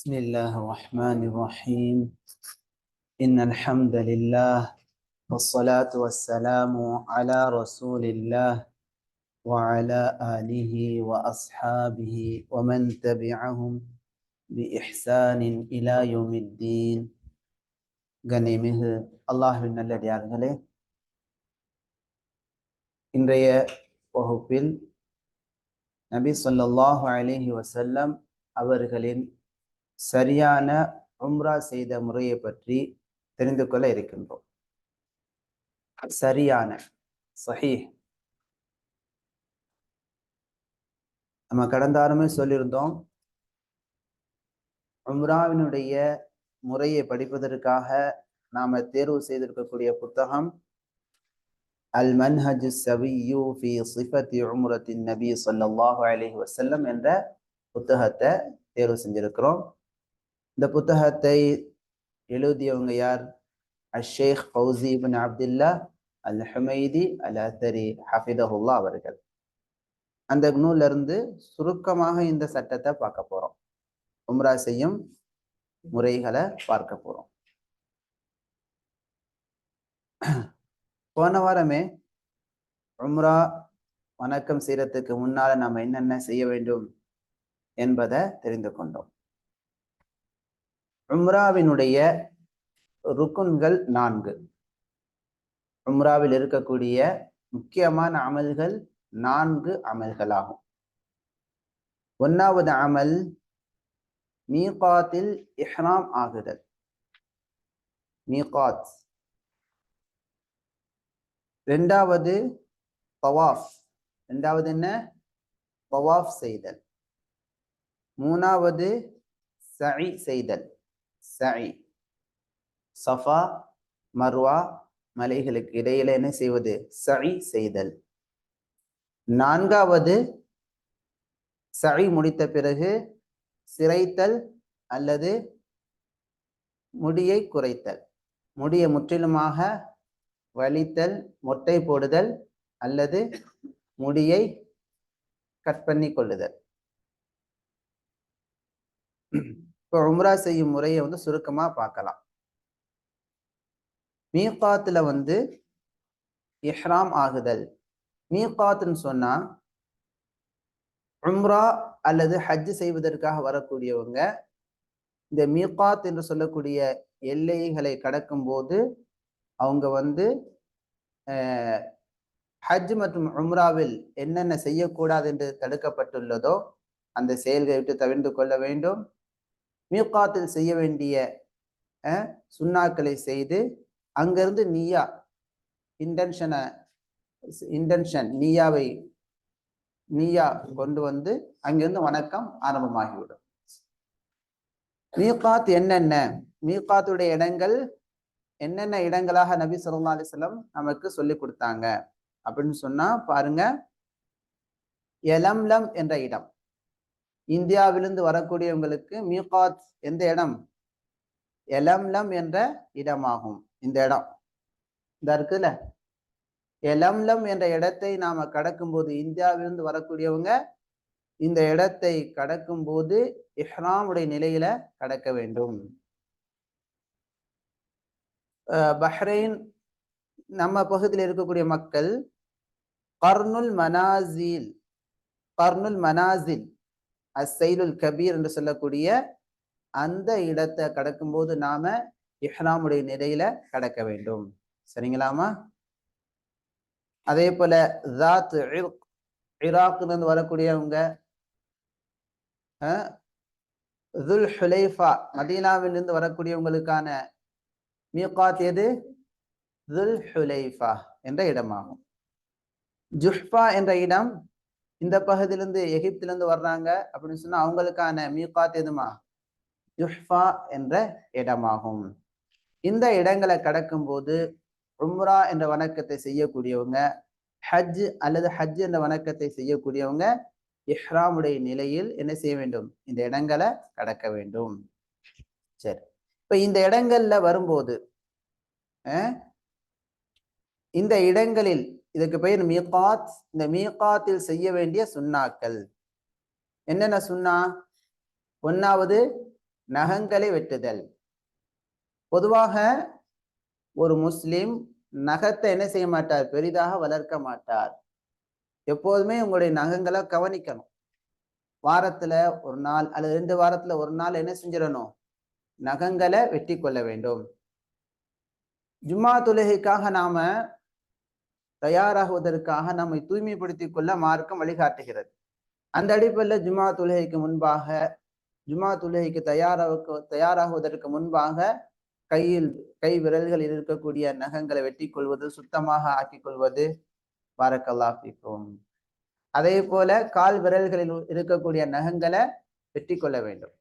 بسم الله الرحمن الرحيم إن الحمد لله والصلاة والسلام على رسول الله وعلى آله وأصحابه ومن تبعهم بإحسان إلى يوم الدين கண்ணியமிகு அல்லாஹுவின் நல்லடியார்களே இன்றைய வகுப்பில் நபி ஸல்லல்லாஹு அலைஹி வஸல்லம் அவர்களின் சரியான உம்ரா செய்த முறையை பற்றி தெரிந்து கொள்ள இருக்கின்றோம். சரியான சஹி. நம்ம கடந்த வாரமே சொல்லியிருந்தோம் உம்ராவினுடைய முறையை படிப்பதற்காக நாம தேர்வு செய்திருக்கக்கூடிய புத்தகம் அல் மன்ஹஜ் சவியு ஃபி சிஃபத்தி உம்ரத்தின் நபி ஸல்லல்லாஹு அலைஹி வசல்லம் என்ற புத்தகத்தை தேர்வு செஞ்சிருக்கிறோம். இந்த புத்தகத்தை எழுதியவங்க யார்? அஷேக் ஃபௌசி பின் அப்துல்லா அல் ஹமைதி அல் அத்தரி ஹஃபிதஹுல்லா அவர்கள். அந்த நூல்ல இருந்து சுருக்கமாக இந்த சட்டத்தை பார்க்க போறோம். உம்ரா செய்யும் முறைகளை பார்க்க போறோம். போன வாரமே உம்ரா வணக்கம் செய்யறதுக்கு முன்னால நம்ம என்னென்ன செய்ய வேண்டும் என்பதை தெரிந்து கொண்டோம். உம்ராவினுடைய ருக்குன்கள் நான்கு. உம்ராவில் இருக்கக்கூடிய முக்கியமான அமல்கள் நான்கு அமல்களாகும். ஒன்னாவது அமல் மீகாத்தில் இஹ்ராம் ஆகுதல். மீகாத். ரெண்டாவது பவாஃப் ரெண்டாவது என்ன? பவாஃப் செய்தல். மூணாவது சஇ செய்தல். சஇ சஃபா மர்வா மலைகளுக்கு இடையில என்ன செய்வது? சஇ செய்தல். நான்காவது சஇ முடித்த பிறகு சிரைத்தல் அல்லது முடியை குறைத்தல். முடியை முற்றிலுமாக வலித்தல் மொட்டை போடுதல் அல்லது முடியை கட் பண்ணி கொள்ளுதல் இப்போ உம்ரா செய்யும் முறையை வந்து சுருக்கமாக பார்க்கலாம். மீகாத்தில் வந்து இஹ்ராம் ஆகுதல். மீகாத்துன்னு சொன்னால் உம்ரா அல்லது ஹஜ் செய்வதற்காக வரக்கூடியவங்க இந்த மீகாத் என்று சொல்லக்கூடிய எல்லைகளை கடக்கும்போது அவங்க வந்து ஹஜ் மற்றும் உம்ராவில் என்னென்ன செய்யக்கூடாது என்று தடுக்கப்பட்டுள்ளதோ அந்த செயல்களை விட்டு தவிர்த்து கொள்ள வேண்டும். மியூக்காத்தில் செய்ய வேண்டிய சுண்ணாக்களை செய்து அங்கிருந்து நீயா இன்டென்ஷனை இன்டென்ஷன் நீயாவை நீயா கொண்டு வந்து அங்கிருந்து வணக்கம் ஆரம்பமாகிவிடும். மீகாத் என்னென்ன? மீகாத்துடைய இடங்கள் என்னென்ன இடங்களாக நபி சொல்லா அலிஸ்லம் நமக்கு சொல்லி கொடுத்தாங்க? அப்படின்னு சொன்னா பாருங்க எலம்லம் என்ற இடம். இந்தியாவிலிருந்து வரக்கூடியவங்களுக்கு மியூகாத் எந்த இடம்? எலம்லம் என்ற இடமாகும். இந்த இடம். இந்த இருக்குல்ல? எலம்லம் என்ற இடத்தை நாம கடக்கும்போது இந்தியாவிலிருந்து வரக்கூடியவங்க இந்த இடத்தை கடக்கும்போது இஹ்ராமுடைய நிலையில கடக்க வேண்டும். பஹ்ரைன் நம்ம பகுதியில் இருக்கக்கூடிய மக்கள் கர்னுல் மனாசில் கர்னுல் மனாசில் அசைலுல் கபீர் என்று சொல்லக்கூடிய அந்த இடத்தை கடக்கும்போது நாம இஹ்ராமுடைய நிலையில கடக்க வேண்டும். சரிங்களாமா? அதே போல ஜாத் இராக்ல இருந்து வரக்கூடியவங்க துல் ஹுலைஃபா மதீனாவிலிருந்து வரக்கூடியவங்களுக்கான மீகாத் எது? துல் ஹுலைஃபா என்ற இடமாகும். ஜுஹ்பா என்ற இடம் இந்த பகுதியிலிருந்து எகிப்திலிருந்து வர்றாங்க அப்படின்னு சொன்னா அவங்களுக்கான மீகாத் எதுமா? ஜுஹ்பா என்ற இடமாகும். இந்த இடங்களை கடக்கும் போது உம்ரா என்ற வணக்கத்தை செய்யக்கூடியவங்க ஹஜ் அல்லது ஹஜ் என்ற வணக்கத்தை செய்யக்கூடியவங்க இஹ்ராமுடைய நிலையில் என்ன செய்ய வேண்டும்? இந்த இடங்களை கடக்க வேண்டும். சரி. இப்ப இந்த இடங்கள்ல வரும்போது இந்த இடங்களில் இதுக்கு பெயர் மீகாத். இந்த மீகாத்தில் செய்ய வேண்டிய சுண்ணாக்கள். என்னென்ன சுண்ணா? ஒன்னாவது நகங்களை வெட்டுதல். பொதுவாக ஒரு முஸ்லிம் நகத்தை என்ன செய்ய மாட்டார்? பெரிதாக வளர்க்க மாட்டார். எப்போதுமே உங்களுடைய நகங்களை கவனிக்கணும். வாரத்துல ஒரு நாள் அல்லது ரெண்டு வாரத்துல ஒரு நாள் என்ன செஞ்சிடணும்? நகங்களை வெட்டி கொள்ள வேண்டும். ஜும்மா தொழுகைக்காக நாம தயாராகுவதற்காக நம்மை தூய்மைப்படுத்திக் கொள்ள மார்க்கம் வழிகாட்டுகிறது. அந்த அடிப்படையில் ஜுமா தொழுகைக்கு முன்பாக ஜுமா தொழுகைக்கு தயாராக தயாராகுவதற்கு முன்பாக கையில் கை விரல்களில் இருக்கக்கூடிய நகங்களை வெட்டி கொள்வது சுத்தமாக ஆக்கிக் கொள்வது பாரக்கல்லாபிக்கும் அதே போல கால் விரல்களில் இருக்கக்கூடிய நகங்களை வெட்டி கொள்ள வேண்டும்.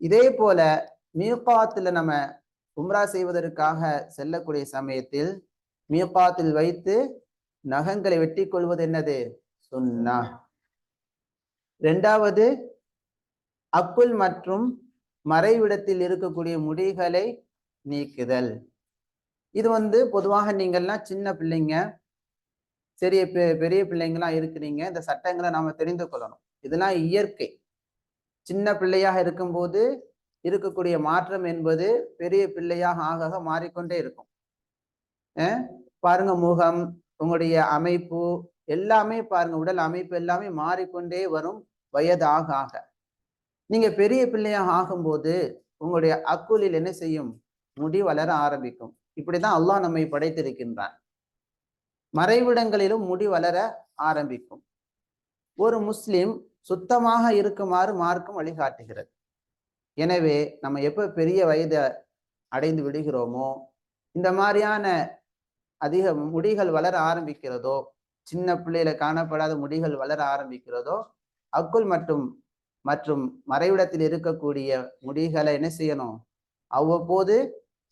இதே போல மீகாத்துல நம்ம உம்ரா செய்வதற்காக செல்லக்கூடிய சமயத்தில் மியப்பாத்தில் வைத்து நகங்களை வெட்டி கொள்வது என்னது? சுன்னா ரெண்டாவது அக்குள் மற்றும் மறைவிடத்தில் இருக்கக்கூடிய முடிகளை நீக்குதல். இது வந்து பொதுவாக நீங்கள்லாம் சின்ன பிள்ளைங்க சரிய பெரிய பிள்ளைங்களாம் இருக்கிறீங்க. இந்த சட்டங்களை நாம தெரிந்து கொள்ளணும். இதெல்லாம் இயற்கை. சின்ன பிள்ளையாக இருக்கும்போது இருக்கக்கூடிய மாற்றம் என்பது பெரிய பிள்ளையாக ஆக மாறிக்கொண்டே இருக்கும். பாருங்க முகம் உங்களுடைய அமைப்பு எல்லாமே பாருங்க உடல் அமைப்பு எல்லாமே மாறிக்கொண்டே வரும் வயதாக ஆக. நீங்க பெரிய பிள்ளையாக ஆகும்போது உங்களுடைய அக்குலில் என்ன செய்யும்? முடி வளர ஆரம்பிக்கும். இப்படிதான் அல்லாஹ் நம்மை படைத்திருக்கின்றான். மறைவிடங்களிலும் முடி வளர ஆரம்பிக்கும். ஒரு முஸ்லிம் சுத்தமாக இருக்குமாறு மார்க்கம் வழிகாட்டுகிறது. எனவே நம்ம எப்ப பெரிய வயதை அடைந்து விடுகிறோமோ இந்த மாதிரியான அதிக முடிகள் வளர ஆரம்பிக்கிறதோ சின்ன பிள்ளையில காணப்படாத முடிகள் வளர ஆரம்பிக்கிறதோ அக்குள் மற்றும் மற்றும் மறைவிடத்தில் இருக்கக்கூடிய முடிகளை என்ன செய்யணும்? அவ்வப்போது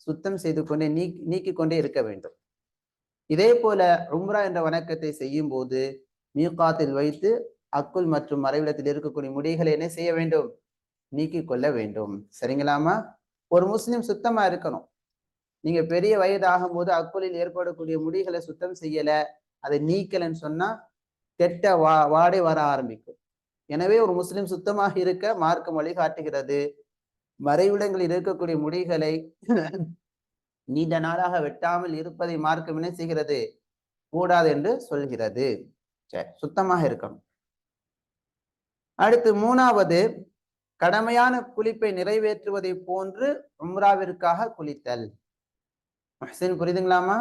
சுத்தம் செய்து கொண்டே நீ நீக்கி கொண்டே இருக்க வேண்டும். இதே போல உம்ரா என்ற வணக்கத்தை செய்யும் போது மீகாத்தில் வைத்து அக்குள் மற்றும் மறைவிடத்தில் இருக்கக்கூடிய முடிகளை என்ன செய்ய வேண்டும்? நீக்கி கொள்ள வேண்டும். சரிங்களாமா ஒரு முஸ்லிம் சுத்தமா இருக்கணும். நீங்க பெரிய வயது ஆகும்போது அக்குளில் ஏற்படக்கூடிய முடிகளை சுத்தம் செய்யல அதை நீக்கலன்னு சொன்னா கெட்ட வா வாடை வர ஆரம்பிக்கும். எனவே ஒரு முஸ்லிம் சுத்தமாக இருக்க மார்க்கம் வழிகாட்டுகிறது. மறைவிடங்களில் இருக்கக்கூடிய முடிகளை நீண்ட நாளாக வெட்டாமல் இருப்பதை மார்க்கம் என்ன செய்கிறது? கூடாது என்று சொல்கிறது. சரி சுத்தமாக இருக்கணும். அடுத்து மூணாவது கடமையான குளிப்பை நிறைவேற்றுவதை போன்று உம்ராவிற்காக குளித்தல். மஹசின் புரியுதுங்களாமா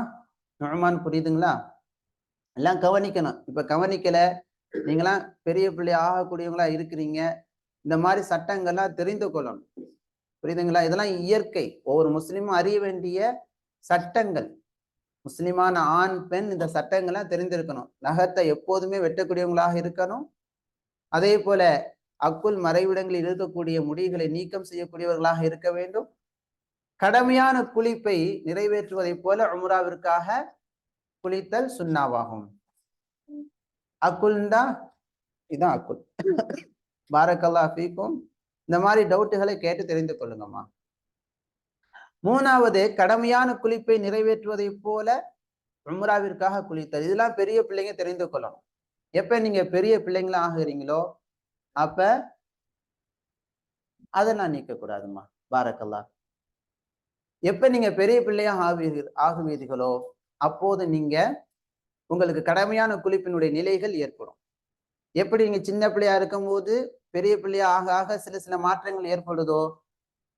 நுழமான் புரியுதுங்களா? எல்லாம் கவனிக்கணும். இப்போ கவனிக்கலை நீங்களாம் பெரிய பிள்ளை ஆகக்கூடியவங்களா இருக்கிறீங்க. இந்த மாதிரி சட்டங்கள்லாம் தெரிந்து கொள்ளணும். புரியுதுங்களா? இதெல்லாம் இயற்கை. ஒவ்வொரு முஸ்லீமும் அறிய வேண்டிய சட்டங்கள். முஸ்லிமான ஆண் பெண் இந்த சட்டங்கள்லாம் தெரிந்திருக்கணும். நகத்தை எப்போதுமே வெட்டக்கூடியவங்களாக இருக்கணும். அதே போல அக்குள் மறைவிடங்களில் இருக்கக்கூடிய முடிகளை நீக்கம் செய்யக்கூடியவர்களாக இருக்க வேண்டும். கடமையான குளிப்பை நிறைவேற்றுவதைப் போல உம்ராவிற்காக குளித்தல் சுண்ணாவாகும் அக்குல்ண்டா இதான் அக்குல். பாரக்கல்லா ஃபீக்கும். இந்த மாதிரி டவுட்டுகளை கேட்டு தெரிந்து கொள்ளுங்கம்மா. மூணாவது கடமையான குளிப்பை நிறைவேற்றுவதை போல உம்ராவிற்காக குளித்தல். இதெல்லாம் பெரிய பிள்ளைங்க தெரிந்து கொள்ளணும். எப்ப நீங்க பெரிய பிள்ளைங்களா ஆகுறீங்களோ அப்ப அதெல்லாம் நீக்க கூடாதுமா பாரக்கல்லா எப்ப நீங்க பெரிய பிள்ளையா ஆவீர்கள் ஆகுவீர்களோ அப்போது நீங்க உங்களுக்கு கடமையான குளிப்பினுடைய நிலைகள் ஏற்படும். எப்படி நீங்க சின்ன பிள்ளையா இருக்கும்போது பெரிய பிள்ளையா ஆக ஆக சில சில மாற்றங்கள் ஏற்படுதோ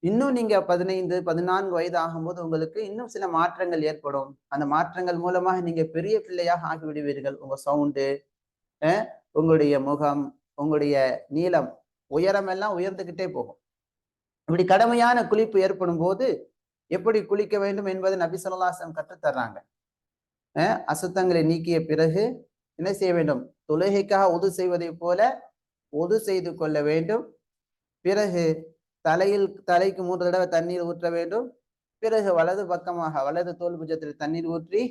இன்னும் நீங்க பதினைந்து பதினான்கு வயது ஆகும்போது உங்களுக்கு இன்னும் சில மாற்றங்கள் ஏற்படும். அந்த மாற்றங்கள் மூலமாக நீங்க பெரிய பிள்ளையாக ஆகிவிடுவீர்கள். உங்க சவுண்டு உங்களுடைய முகம் உங்களுடைய நீளம் உயரம் எல்லாம் உயர்ந்துகிட்டே போகும். இப்படி கடமையான குளிப்பு ஏற்படும் போது எப்படி குளிக்க வேண்டும் என்பதை நபி சொல்லாசம் கற்றுத்தர்றாங்க. அசுத்தங்களை நீக்கிய பிறகு என்ன செய்ய வேண்டும்? தொழுகைக்காக உது செய்வதை போல உது செய்து கொள்ள வேண்டும். பிறகு தலையில் தலைக்கு மூன்று தடவை தண்ணீர் ஊற்ற வேண்டும். பிறகு வலது பக்கமாக வலது தோல் புஜத்தில் தண்ணீர் ஊற்றி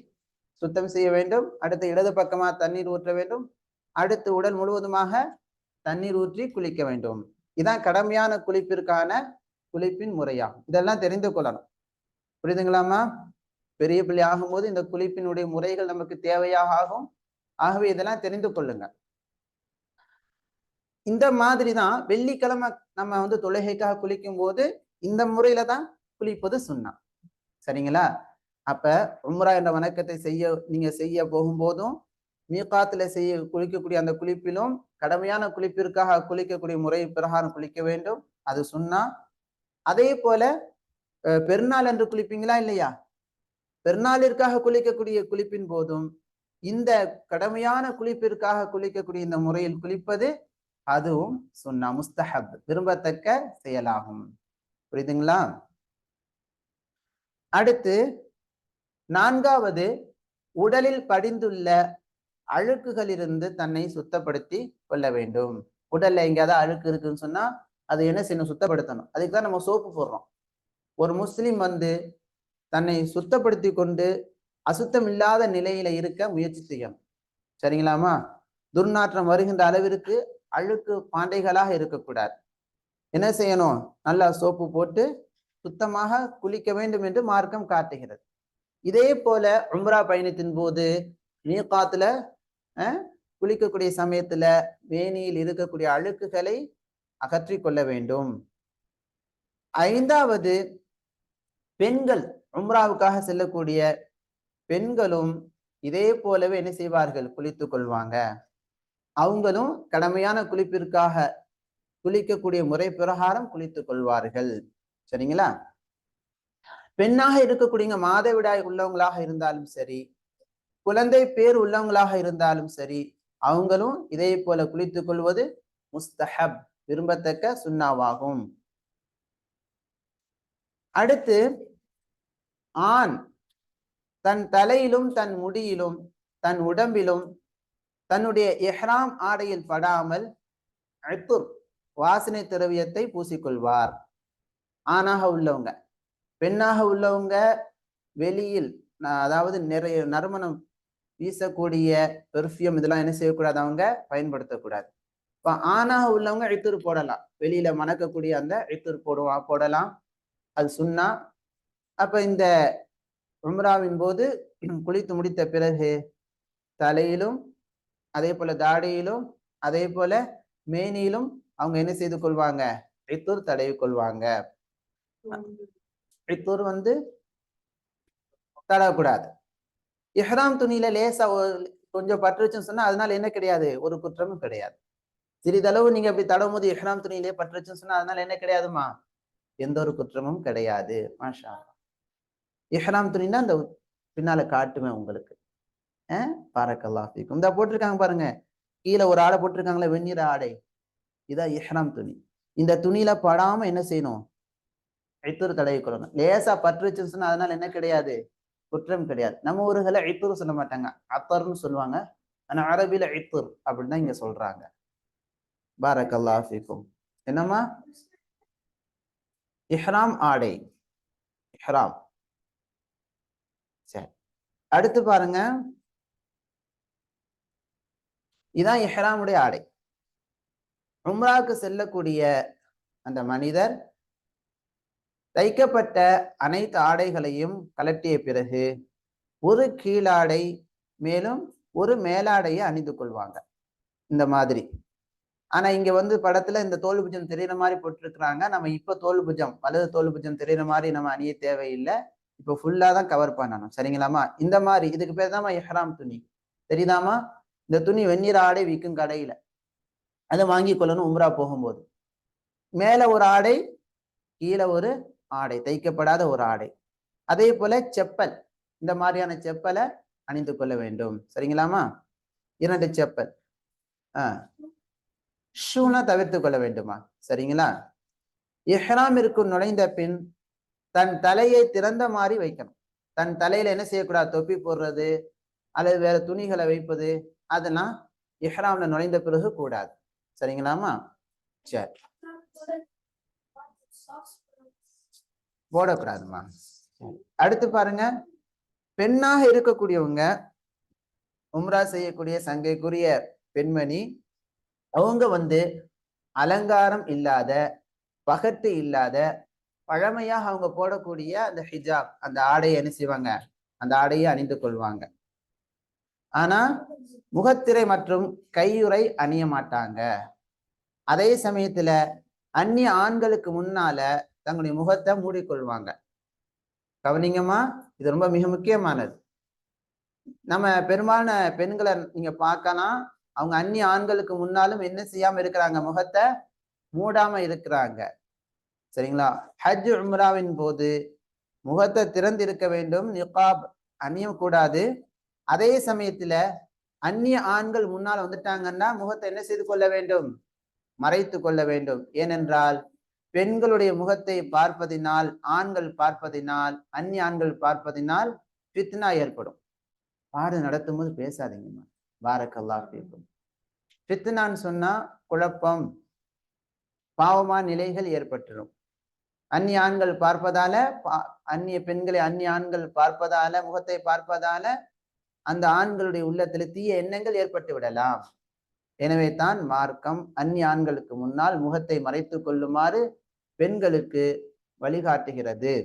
சுத்தம் செய்ய வேண்டும். அடுத்து இடது பக்கமாக தண்ணீர் ஊற்ற வேண்டும். அடுத்து உடல் முழுவதுமாக தண்ணீர் ஊற்றி குளிக்க வேண்டும். இதான் கடமையான குளிப்பிற்கான குளிப்பின் முறையாகும். இதெல்லாம் தெரிந்து கொள்ளணும். புரியுதுங்களாமா பெரிய பிள்ளை ஆகும்போது இந்த குளிப்பினுடைய முறைகள் நமக்கு தேவையாக ஆகும். ஆகவே இதெல்லாம் தெரிந்து கொள்ளுங்க. இந்த மாதிரி தான் வெள்ளிக்கிழமை நம்ம வந்து தொழுகைக்காக குளிக்கும் போது இந்த முறையில தான் குளிப்பது சுண்ணா. சரிங்களா? அப்ப உம்ரா என்ற வணக்கத்தை செய்ய நீங்க செய்ய போகும்போதும் மீகாத்துல செய்ய குளிக்கக்கூடிய அந்த குளிப்பிலும் கடமையான குளிப்பிற்காக குளிக்கக்கூடிய முறை பிரகாரம் குளிக்க வேண்டும். அது சுண்ணா. அதே போல பெருநாள் என்று குளிப்பீங்களா இல்லையா? பெருநாளிற்காக குளிக்கக்கூடிய குளிப்பின் போதும் இந்த கடமையான குளிப்பிற்காக குளிக்கக்கூடிய இந்த முறையில் குளிப்பது அதுவும் சுன்னா முஸ்தஹப் விரும்பத்தக்க செயலாகும். புரியுதுங்களா? அடுத்து நான்காவது உடலில் படிந்துள்ள அழுக்குகளிலிருந்து தன்னை சுத்தப்படுத்தி கொள்ள வேண்டும். உடல்ல எங்கேயாவது அழுக்கு இருக்குன்னு சொன்னா அது என்ன செய்யணும்? சுத்தப்படுத்தணும். அதுக்கு தான் நம்ம சோப்பு போடுறோம். ஒரு முஸ்லிம் வந்து தன்னை சுத்தப்படுத்தி கொண்டு அசுத்தம் இல்லாத நிலையில இருக்க முயற்சி செய்யணும். சரிங்களாமா துர்நாற்றம் வருகின்ற அளவிற்கு அழுக்கு பாண்டைகளாக இருக்கக்கூடாது. என்ன செய்யணும்? நல்லா சோப்பு போட்டு சுத்தமாக குளிக்க வேண்டும் என்று மார்க்கம் காட்டுகிறது. இதே போல உம்ரா பயணத்தின் போது மீகாத்துல குளிக்கக்கூடிய சமயத்துல வேணியில் இருக்கக்கூடிய அழுக்குகளை அகற்றி கொள்ள வேண்டும். ஐந்தாவது பெண்கள் உம்ராவுக்காக செல்லக்கூடிய பெண்களும் இதே போலவே என்ன செய்வார்கள்? குளித்துக் கொள்வாங்க. அவங்களும் கடமையான குளிப்பிற்காக குளிக்கக்கூடிய முறை பிரகாரம் குளித்துக் கொள்வார்கள். சரிங்களா? பெண்ணாக இருக்கக்கூடிய மாதவிடாய் உள்ளவங்களாக இருந்தாலும் சரி குழந்தை பேர் உள்ளவங்களாக இருந்தாலும் சரி அவங்களும் இதே போல குளித்துக் கொள்வது முஸ்தஹப் விரும்பத்தக்க சுண்ணாவாகும். அடுத்து ஆண் தன் தலையிலும் தன் முடியிலும் தன் உடம்பிலும் தன்னுடைய எஹ்ராம் ஆடையில் படாமல் அத்துர் வாசனை திரவியத்தை பூசிக்கொள்வார். ஆணாக உள்ளவங்க. பெண்ணாக உள்ளவங்க வெளியில் அதாவது நிறைய நறுமணம் வீசக்கூடிய பெர்ஃப்யூம் இதெல்லாம் என்ன செய்யக்கூடாது அவங்க? பயன்படுத்தக்கூடாது. இப்போ ஆணாக உள்ளவங்க இத்துர் போடலாம். வெளியில மணக்கக்கூடிய அந்த இத்துர் போடுவா போடலாம். அது சுன்னா அப்ப இந்த உம்ராவின் போது குளித்து முடித்த பிறகு தலையிலும் அதே போல தாடியிலும் அதே போல மேனியிலும் அவங்க என்ன செய்து கொள்வாங்க? இத்தூர் தடவி கொள்வாங்க. இத்தூர் வந்து தடவக்கூடாது. இஹ்ராம் துணியில லேசா கொஞ்சம் பற்றுச்சுன்னு சொன்னா அதனால என்ன கிடையாது? ஒரு குற்றமும் கிடையாது. சிறிதளவு நீங்க அப்படி தடவும் போது இஹ்ராம் துணியிலே பற்றுச்சுன்னு சொன்னா அதனால என்ன கிடையாதுமா? எந்த ஒரு குற்றமும் கிடையாது. மாஷா இஹ்ராம் துணின்னா அந்த பின்னால காட்டுவேன் உங்களுக்கு. பாரக்கல்லா இந்த போட்டிருக்காங்க பாருங்க. கீழே ஒரு ஆடை போட்டிருக்காங்களே வெண்ணிற ஆடை. இதான் இஹ்ராம் துணி. இந்த துணியில படாம என்ன செய்யணும்? ஐத்தூர் தடவி கொள்ளணும். லேசா பற்று வச்சுன்னு அதனால என்ன கிடையாது? குற்றம் கிடையாது. நம்ம ஊர்களை ஐத்தூர் சொல்ல மாட்டாங்க. அத்தர்னு சொல்லுவாங்க. ஆனா அரபில ஐத்தூர் அப்படின்னு தான் இங்க சொல்றாங்க. பாரக்கல்லா ஃபீக்கும். என்னம்மா? இஹ்ராம் ஆடை. இஹ்ராம். சரி. அடுத்து பாருங்க. இதான் இஹ்ராமுடைய ஆடை. உம்ராவுக்கு செல்லக்கூடிய அந்த மனிதர் தைக்கப்பட்ட அனைத்து ஆடைகளையும் கலட்டிய பிறகு ஒரு கீழாடை மேலும் ஒரு மேலாடையை அணிந்து கொள்வாங்க. இந்த மாதிரி. ஆனா இங்க வந்து படத்துல இந்த தோல் புஜம் தெரியற மாதிரி போட்டிருக்கிறாங்க. நம்ம இப்ப தோல் புஜம் வலது தோல் புஜம் தெரியற மாதிரி நம்ம அணிய தேவையில்லை. இப்போ ஃபுல்லா தான் கவர் பண்ணணும். சரிங்களாமா இந்த மாதிரி இதுக்கு பேர் தான் எஹ்ராம் துணி. தெரியுதாமா இந்த துணி வெந்நீர் ஆடை விற்கும் கடையில. அதை வாங்கி கொள்ளணும் உம்ரா போகும்போது. மேல ஒரு ஆடை கீழே ஒரு ஆடை தைக்கப்படாத ஒரு ஆடை. அதே போல செப்பல். இந்த மாதிரியான செப்பலை அணிந்து கொள்ள வேண்டும். சரிங்களாமா இரண்டு செப்பல். ஆஹ் ஷூனா தவிர்த்து கொள்ள வேண்டுமா? சரிங்களா? இஹ்ராமிற்கு நுழைந்த பின் தன் தலையை திறந்த மாதிரி வைக்கணும். தன் தலையில என்ன செய்யக்கூடாது? தொப்பி போடுறது அல்லது வேற துணிகளை வைப்பது அதெல்லாம் இஹ்ராம்ல நுழைந்த பிறகு கூடாது. சரிங்களாமா சரி. போடக்கூடாதுமா சரி. அடுத்து பாருங்க. பெண்ணாக இருக்கக்கூடியவங்க உம்ரா செய்யக்கூடிய சங்கைக்குரிய பெண்மணி அவங்க வந்து அலங்காரம் இல்லாத பகத்து இல்லாத பழமையாக அவங்க போடக்கூடிய அந்த ஹிஜாப் அந்த ஆடையை என்ன செய்வாங்க? அந்த ஆடையை அணிந்து கொள்வாங்க. ஆனா முகத்திரை மற்றும் கையுறை அணிய மாட்டாங்க. அதே சமயத்துல அந்நிய ஆண்களுக்கு முன்னால தங்களுடைய முகத்தை மூடிக்கொள்வாங்க. கவனிங்கம்மா இது ரொம்ப மிக முக்கியமானது. நம்ம பெரும்பாலான பெண்களை நீங்க பார்க்கலாம் அவங்க அந்நிய ஆண்களுக்கு முன்னாலும் என்ன செய்யாம இருக்கிறாங்க? முகத்தை மூடாம இருக்கிறாங்க. சரிங்களா? ஹஜ் உம்ராவின் போது முகத்தை திறந்து இருக்க வேண்டும். நிகாப் அணியும் கூடாது அதே சமயத்துல அந்நிய ஆண்கள் முன்னால் வந்துட்டாங்கன்னா முகத்தை என்ன செய்து கொள்ள வேண்டும்? மறைத்து கொள்ள வேண்டும். ஏனென்றால் பெண்களுடைய முகத்தை பார்ப்பதினால் ஆண்கள் பார்ப்பதினால் அந்நிய ஆண்கள் பார்ப்பதினால் பித்னா ஏற்படும். பாடு நடத்தும் போது பேசாதீங்கம்மா பாரக்கல்லா பேசும் பித்னான்னு சொன்னா குழப்பம் பாவமான நிலைகள் ஏற்பட்டுரும். அந்நிய ஆண்கள் பார்ப்பதால அந்நிய பெண்களை அந்நிய ஆண்கள் பார்ப்பதால முகத்தை பார்ப்பதால அந்த ஆண்களுடைய உள்ளத்தில் தீய எண்ணங்கள் ஏற்பட்டு விடலாம். எனவே தான் மார்க்கம் அந்நிய ஆண்களுக்கு முன்னால் முகத்தை மறைத்து கொள்ளுமாறு பெண்களுக்கு வழிகாட்டுகிறது.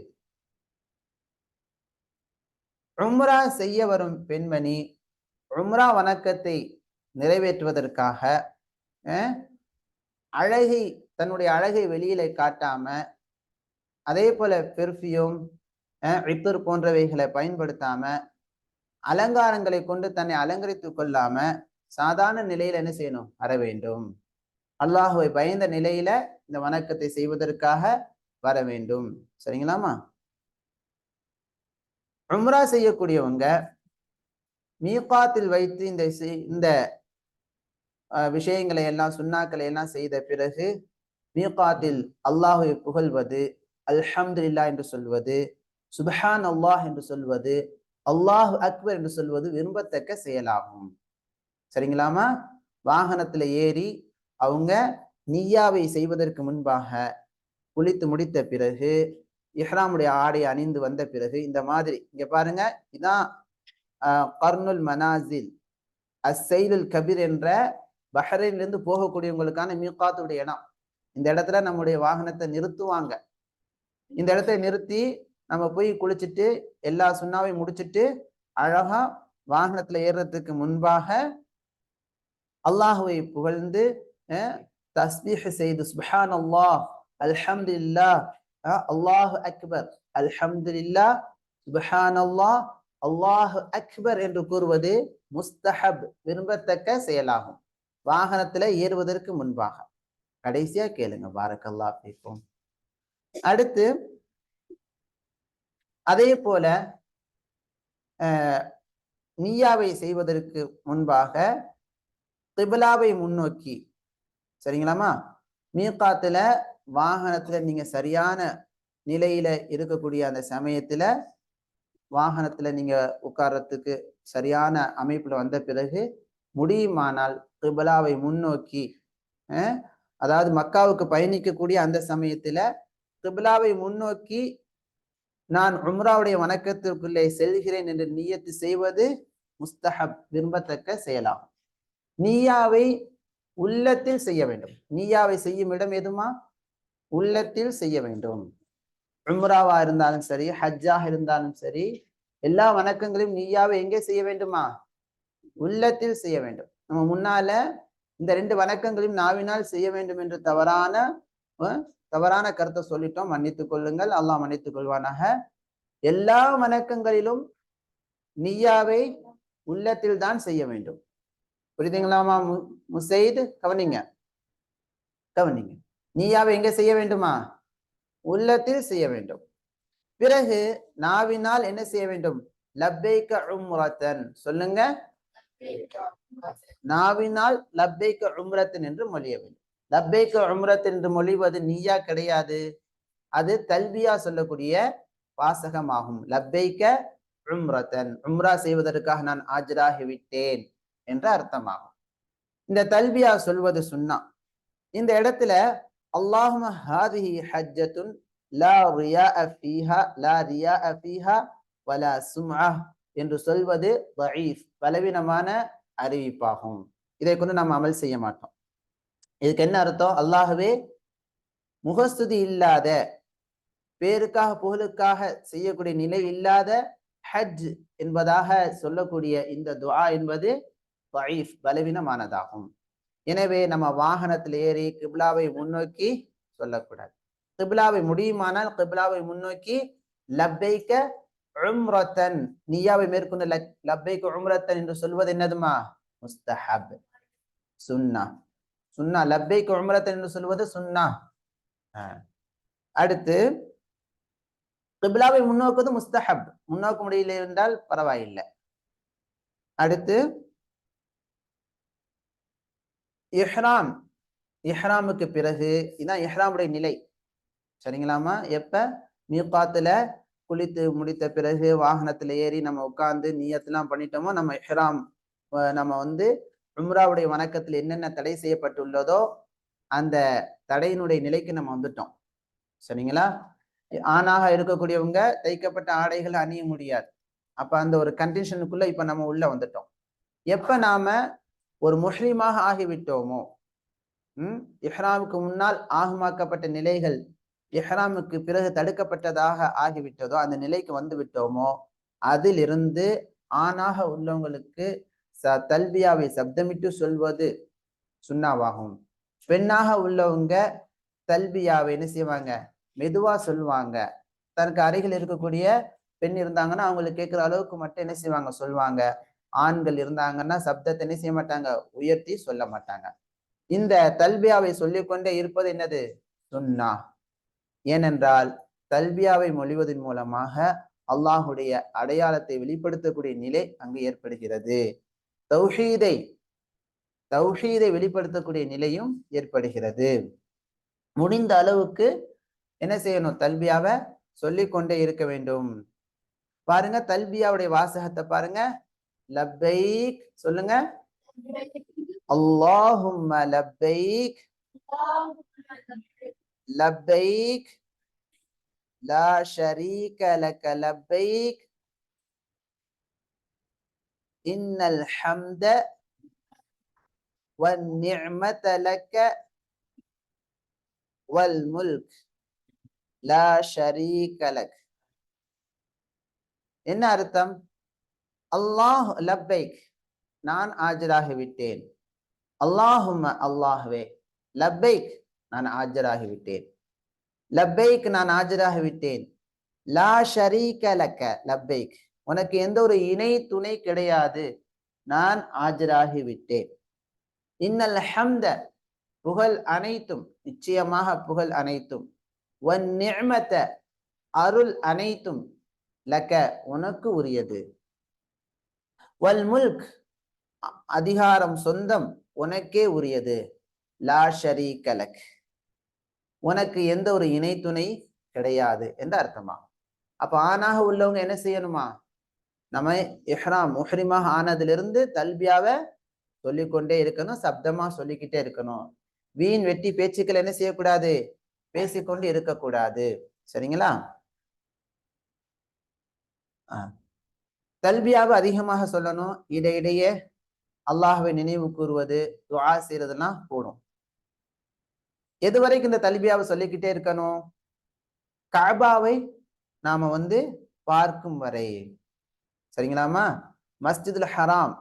உம்ரா செய்ய வரும் பெண்மணி உம்ரா வணக்கத்தை நிறைவேற்றுவதற்காக அழகை தன்னுடைய அழகை வெளியில காட்டாம அதே போல பெர்ஃபியூம் இத்தர் போன்றவைகளை பயன்படுத்தாம அலங்காரங்களை கொண்டு தன்னை அலங்கரித்து கொள்ளாம சாதாரண நிலையில என்ன செய்யணும்? வர வேண்டும். அல்லாஹுவை பயந்த நிலையில இந்த வணக்கத்தை செய்வதற்காக வர வேண்டும். சரிங்களாமா உம்ரா செய்யக்கூடியவங்க மீகாத்தில் வைத்து இந்த இந்த விஷயங்களை எல்லாம் சுண்ணாக்களை எல்லாம் செய்த பிறகு மீகாத்தில் அல்லாஹுவை புகழ்வது அல்ஹம்துல்லா என்று சொல்வது சுபஹான் அல்லாஹ் என்று சொல்வது அல்லாஹ் அக்பர் என்று சொல்வது விரும்பத்தக்க செயலாகும். சரிங்களாமா? வாகனத்துல ஏறி அவங்க நியாவை செய்வதற்கு முன்பாக குளித்து முடித்த பிறகு இஹ்ராமுடைய ஆடை அணிந்து வந்த பிறகு இந்த மாதிரி இங்க பாருங்க இதான் கர்னுல் மனாசில் அசைலுல் கபீர் என்ற பஹ்ரைன்லேருந்து போகக்கூடியவங்களுக்கான மீகாத்துடைய இடம். இந்த இடத்துல நம்முடைய வாகனத்தை நிறுத்துவாங்க. இந்த இடத்த நிறுத்தி நம்ம போய் குளிச்சுட்டு எல்லா சுண்ணாவையும் முடிச்சுட்டு அழகா வாகனத்துல ஏறுறதுக்கு முன்பாக அல்லாஹுவை புகழ்ந்து தஸ்பீஹ் செய்து சுபஹான் அல்லாஹ் அல்ஹம்துல்லா அல்லாஹு அக்பர் அல்ஹம்துல்லா சுபஹான் அல்லாஹ் அல்லாஹு அக்பர் என்று கூறுவது முஸ்தஹப் விரும்பத்தக்க செயலாகும். வாகனத்துல ஏறுவதற்கு முன்பாக. கடைசியா கேளுங்க பாரக்கல்லா பேப்போம் அடுத்து அதே போல நீயாவை செய்வதற்கு முன்பாக திபிலாவை முன்னோக்கி சரிங்களாமா மீகாத்துல வாகனத்துல நீங்க சரியான நிலையில இருக்கக்கூடிய அந்த சமயத்துல வாகனத்துல நீங்க உட்கார்றதுக்கு சரியான அமைப்புல வந்த பிறகு முடியுமானால் கிபலாவை முன்னோக்கி அதாவது மக்காவுக்கு பயணிக்கக்கூடிய அந்த சமயத்துல கிபிலாவை முன்னோக்கி நான் உம்ராவுடைய வணக்கத்திற்குள்ளே செல்கிறேன் என்று நீயத்து செய்வது முஸ்தஹப் விரும்பத்தக்க செயலாகும். நீயாவை உள்ளத்தில் செய்ய வேண்டும். நீயாவை செய்யும் இடம் எதுமா? உள்ளத்தில் செய்ய வேண்டும். உம்ராவா இருந்தாலும் சரி ஹஜ்ஜாக இருந்தாலும் சரி எல்லா வணக்கங்களையும் நீயாவை எங்கே செய்ய வேண்டுமா? உள்ளத்தில் செய்ய வேண்டும். நம்ம முன்னால இந்த ரெண்டு வணக்கங்களையும் நாவினால் செய்ய வேண்டும் என்று தவறான தவறான கருத்தை சொல்லிட்டோம். மன்னித்துக் கொள்ளுங்கள். அல்லாஹ் மன்னித்துக் கொள்வானாக. எல்லா வணக்கங்களிலும் நீயாவை உள்ளத்தில் தான் செய்ய வேண்டும். புரியுதுங்களாமா முசைது? கவனிங்க. கவனிங்க. நீயாவை எங்க செய்ய வேண்டுமா? உள்ளத்தில் செய்ய வேண்டும். பிறகு நாவினால் என்ன செய்ய வேண்டும்? லப்பைக்க உம்ரத்தன். சொல்லுங்க. நாவினால் லப்பைக்க உம்ரத்தன் என்று மொழிய வேண்டும். லப்பைக்க உம்ரத்தன் என்று மொழிவது நீயா கிடையாது. அது தல்வியா சொல்லக்கூடிய வாசகமாகும். லப்பைக்க உம்ரத்தன். உம்ரா செய்வதற்காக நான் ஆஜராகிவிட்டேன் என்ற அர்த்தமாகும். இந்த தல்வியா சொல்வது சுண்ணா. இந்த இடத்துல அல்லாஹும ஹாதிஹி ஹஜ்ஜத்துன் லா ரியா ஃபீஹா லா ரியா அஃபீஹா வலா சும்ஆ என்று சொல்வது தஈஃப் பலவீனமான அறிவிப்பாகும். இதை கொண்டு நாம் அமல் செய்ய மாட்டோம். இதுக்கு என்ன அர்த்தம்? அல்லாஹுவே முகஸ்துதி இல்லாத பேருக்காக புகழுக்காக செய்யக்கூடிய நிலை இல்லாத ஹஜ் என்பதாக சொல்லக்கூடிய இந்த துவா என்பது தஈஃப் பலவீனமானதாகும். எனவே நம்ம வாகனத்தில் ஏறி கிப்லாவை முன்னோக்கி சொல்லக்கூடாது. கிப்லாவை முடியுமானால் கிப்லாவை முன்னோக்கி லப்பைக்க உம்ரத்தன் நீயாவை மேற்கொண்டு லப்பைக்கு உம்ரத்தன் என்று சொல்வது என்னதுமா? முஸ்தஹப் சுன்னா. சுன்னா லப்பைக்கு உம்ரத்தன் என்று சொல்வது சுன்னா. அடுத்து கிபிலாவை முன்னோக்குவது முஸ்தஹப். முன்னோக்க முடியல என்றால் பரவாயில்லை. அடுத்து இஹ்ராம். இஹ்ராமுக்கு பிறகு இதான் இஹ்ராமுடைய நிலை. சரிங்களாமா எப்ப? மீகாத்துல குளித்து முடித்த பிறகு வாகனத்துல ஏறி நம்ம உட்கார்ந்து நீயத்தெல்லாம் பண்ணிட்டோமோ நம்ம இஹ்ராம் நம்ம வந்து உம்ராவுடைய வணக்கத்தில் என்னென்ன தடை செய்யப்பட்டுள்ளதோ அந்த தடையினுடைய நிலைக்கு நம்ம வந்துட்டோம். சரிங்களா? ஆணாக இருக்கக்கூடியவங்க தைக்கப்பட்ட ஆடைகளை அணிய முடியாது. அப்ப அந்த ஒரு கண்டிஷனுக்குள்ள இப்ப நம்ம உள்ள வந்துட்டோம். எப்ப நாம ஒரு முஸ்லீமாக ஆகிவிட்டோமோ? ம்? இஹ்ராமுக்கு முன்னால் ஆகுமாக்கப்பட்ட நிலைகள் இஹ்ராமுக்கு பிறகு தடுக்கப்பட்டதாக ஆகிவிட்டதோ அந்த நிலைக்கு வந்து விட்டோமோ அதிலிருந்து ஆணாக உள்ளவங்களுக்கு ச தல்வியாவை சப்தமிட்டு சொல்வது சுண்ணாவாகும். பெண்ணாக உள்ளவங்க தல்வியாவை என்ன செய்வாங்க? மெதுவா சொல்லுவாங்க தனக்கு அருகில் இருக்கக்கூடிய பெண் இருந்தாங்கன்னா அவங்களுக்கு கேட்குற அளவுக்கு மட்டும் என்ன செய்வாங்க? சொல்லுவாங்க ஆண்கள் இருந்தாங்கன்னா சப்தத்தை என்ன செய்ய மாட்டாங்க? உயர்த்தி சொல்ல மாட்டாங்க. இந்த தல்பியாவை சொல்லிக்கொண்டே இருப்பது என்னது? சுன்னா. ஏனென்றால் தல்பியாவை மொழிவதன் மூலமாக அல்லாஹுடைய அடையாளத்தை வெளிப்படுத்தக்கூடிய நிலை அங்கு ஏற்படுகிறது. தௌஹீதை தௌஹீதை வெளிப்படுத்தக்கூடிய நிலையும் ஏற்படுகிறது. முடிந்த அளவுக்கு என்ன செய்யணும்? தல்பியாவை சொல்லிக்கொண்டே இருக்க வேண்டும். பாருங்க தல்பியாவுடைய வாசகத்தை பாருங்க. லப்பைக் சொல்லுங்க அல்லாஹும்ம லப்பைக் லப்பைக் லா ஷரீக லக லப்பைக் இன்னல் ஹம்த والنعمة لك والملك லா ஷரீகலக் என்ன அர்த்தம் அல்லாஹ் லப்பைக் நான் ஆஜராகிவிட்டேன். அல்லாஹும் அல்லாஹ்வே லப்பைக் நான் ஆஜராகிவிட்டேன். லப்பைக் நான் ஆஜராகிவிட்டேன். லா ஷரீகலக்க லப்பைக் உனக்கு எந்த ஒரு இணை துணை கிடையாது. நான் ஆஜராகிவிட்டேன். இன்னல் ஹம்த புகழ் அனைத்தும் நிச்சயமாக புகழ் அனைத்தும். அருள் அனைத்தும் லக்க உனக்கு உரியது. வல் முல்க் அதிகாரம் சொந்தம் உனக்கே உரியது. லா ஷரி கலக் உனக்கு எந்த ஒரு இணை துணை கிடையாது என்று அர்த்தமா? அப்ப ஆணாக உள்ளவங்க என்ன செய்யணுமா? நம்ம இஹ்ராம் முஹ்ரிமாக ஆனதிலிருந்து தல்பியாவை சொல்லிக்கொண்டே இருக்கணும் சப்தமா சொல்லிக்கிட்டே இருக்கணும். வீண் வெட்டி பேச்சுக்கள் என்ன செய்யக்கூடாது? பேசிக்கொண்டு இருக்கக்கூடாது. சரிங்களா? தல்பியாவை அதிகமாக சொல்லணும். இடையிடையே அல்லாஹுவை நினைவு கூறுவது துவா செய்யறதுலாம் போடும் எது வரைக்கும் இந்த தல்பியாவை சொல்லிக்கிட்டே இருக்கணும்? காபாவை நாம வந்து பார்க்கும் வரை. சரிங்களாமா மஸ்ஜிதுல் ஹராம்.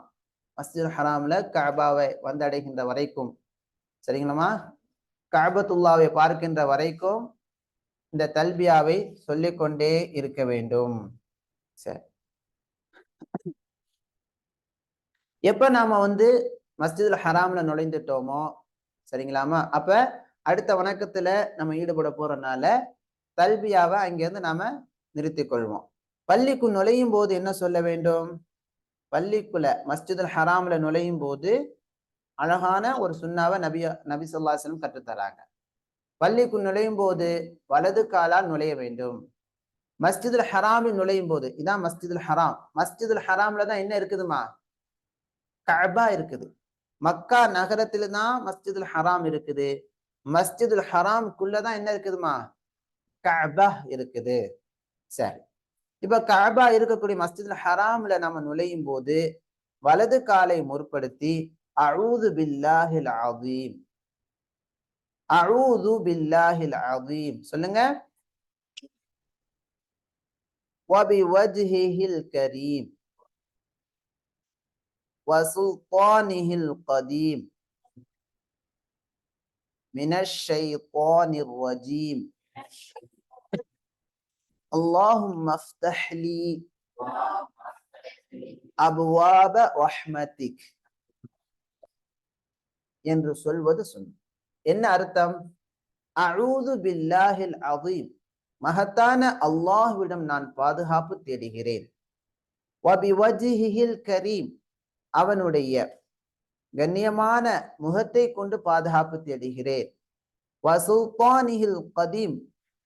மஸ்ஜிதுல் ஹராம்ல காபாவை வந்தடைகின்ற வரைக்கும். சரிங்களாமா காபத்துல்லாவை பார்க்கின்ற வரைக்கும் இந்த தல்பியாவை சொல்லிக்கொண்டே இருக்க வேண்டும். சரி. எப்ப நாம வந்து மஸ்ஜிதுல் ஹராம்ல நுழைந்துட்டோமோ சரிங்களாமா அப்ப அடுத்த வணக்கத்துல நம்ம ஈடுபட போறதுனால தல்பியாவை அங்கிருந்து நாம நிறுத்தி கொள்வோம். பள்ளிக்கு நுழையும் போது என்ன சொல்ல வேண்டும்? பள்ளிக்குள்ள மஸ்ஜிதுல் ஹராம்ல நுழையும் போது அழகான ஒரு சுண்ணாவை நபி நபி சொல்லாசனம் கற்றுத்தராங்க. பள்ளிக்கு நுழையும் போது வலது காலால் நுழைய வேண்டும். மஸ்ஜிதுல் ஹராமில் நுழையும் போது இதான் மஸ்ஜிதுல் ஹராம். மஸ்ஜிதுல் ஹராம்ல தான் என்ன இருக்குதுமா? கபா இருக்குது. மக்கா நகரத்துல தான் மஸ்ஜிதுல் ஹராம் இருக்குது. மஸ்ஜிதுல் ஹராம்குள்ளதான் என்ன இருக்குதுமா? கபா இருக்குது. சரி. இப்ப கபா இருக்கக்கூடிய மஸ்ஜிதுல் ஹராம்ல நம்ம நுழையும் போது வலது காலை முற்படுத்தி அழுது பில்லாஹில் அதீம் அழுது பில்லாஹில் அதீம் சொல்லுங்க. وبوجهه الكريم وسلطانه القديم من الشيطان الرجيم اللهم افتح لي أبواب رحمتك என்று சொல்வது சொன்ன என்ன அர்த்தம் அஊது பில்லாஹில் அதீம் மகத்தான அல்லாஹுவிடம் நான் பாதுகாப்பு தேடுகிறேன் கரீம் அவனுடைய கண்ணியமான முகத்தை கொண்டு பாதுகாப்பு தேடுகிறேன் வசுல்தானிஹில் கதீம்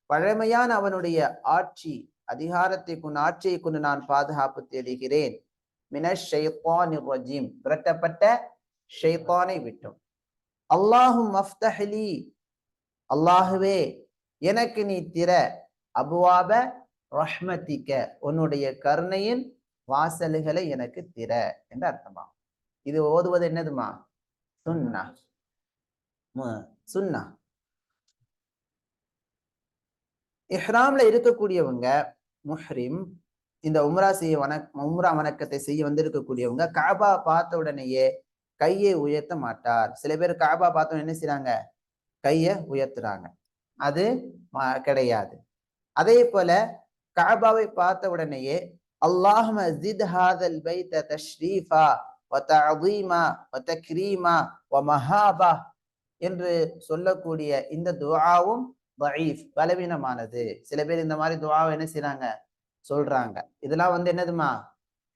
பழமையான அவனுடைய ஆட்சி அதிகாரத்தை கொண்டு ஆட்சியை கொண்டு நான் பாதுகாப்பு தேடுகிறேன் மினஷ் விரட்டப்பட்ட ஷைத்தானை விட்டும் அல்லாஹும் மஃப்தஹலி அல்லாஹுவே எனக்கு நீ திற. அபுவாப ரஹ்மத்திக்க. உன்னுடைய கருணையின் வாசல்களை எனக்கு திற என்று அர்த்தமா இது ஓதுவது என்னதுமா? சுன்னா. சுன்னா. இஹ்ராம்ல இருக்கக்கூடியவங்க முஹ்ரிம் இந்த உம்ரா செய்ய வணக் உம்ரா வணக்கத்தை செய்ய வந்திருக்கக்கூடியவங்க காபா பார்த்த உடனேயே கையை உயர்த்த மாட்டார். சில பேர் காபா பார்த்தோம் என்ன செய்யறாங்க கையை உயர்த்துறாங்க. அது கிடையாது. அதே போல காபாவை பார்த்த உடனேயே அல்லாஹ் ஜித் ஹாதல் பைத்த தஷ்ரீஃபா கிரீமா வதக்ரீமா மஹாபா என்று சொல்லக்கூடிய இந்த துவாவும் தயீஃப் பலவீனமானது. சில பேர் இந்த மாதிரி துவாவை என்ன செய்யறாங்க சொல்றாங்க. இதெல்லாம் வந்து என்னதுமா?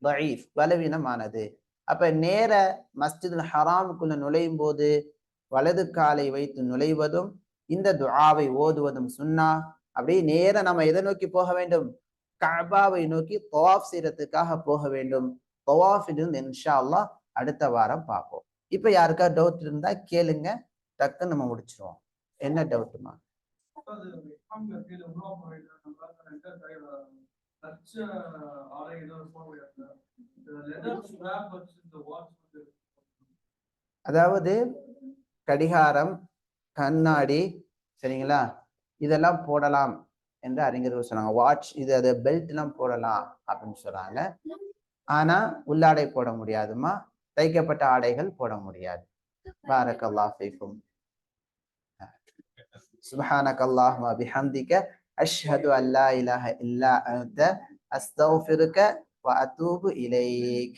தயீஃப் பலவீனமானது. அப்ப நேர மஸ்ஜித் ஹராமுக்குள்ள நுழையும் போது வலது காலை வைத்து நுழைவதும் இந்த துஆவை ஓதுவதும் சுன்னா. அப்படியே நேர நம்ம எதை நோக்கி போக வேண்டும்? கபாவை நோக்கி தவாஃப் செய்யறதுக்காக போக வேண்டும். தவாஃப் இருந்து இன்ஷா அல்லா அடுத்த வாரம் பார்ப்போம். இப்ப யாருக்கா டவுட் இருந்தா கேளுங்க. டக்குன்னு நம்ம முடிச்சிருவோம். என்ன டவுட்டுமா அதாவது கடிகாரம் கண்ணாடி சரிங்களா இதெல்லாம் போடலாம் என்று அறிஞர்கள் சொன்னாங்க வாட்ச் இது அது பெல்ட் எல்லாம் போடலாம் அப்படின்னு சொல்றாங்க ஆனா உள்ளாடை போட முடியாதுமா தைக்கப்பட்ட ஆடைகள் போட முடியாது பாரக்கல்லா ஃபீக்கும் سبحانك اللهم وبحمدك أشهد أن لا إله إلا أنت أستغفرك وأتوب إليك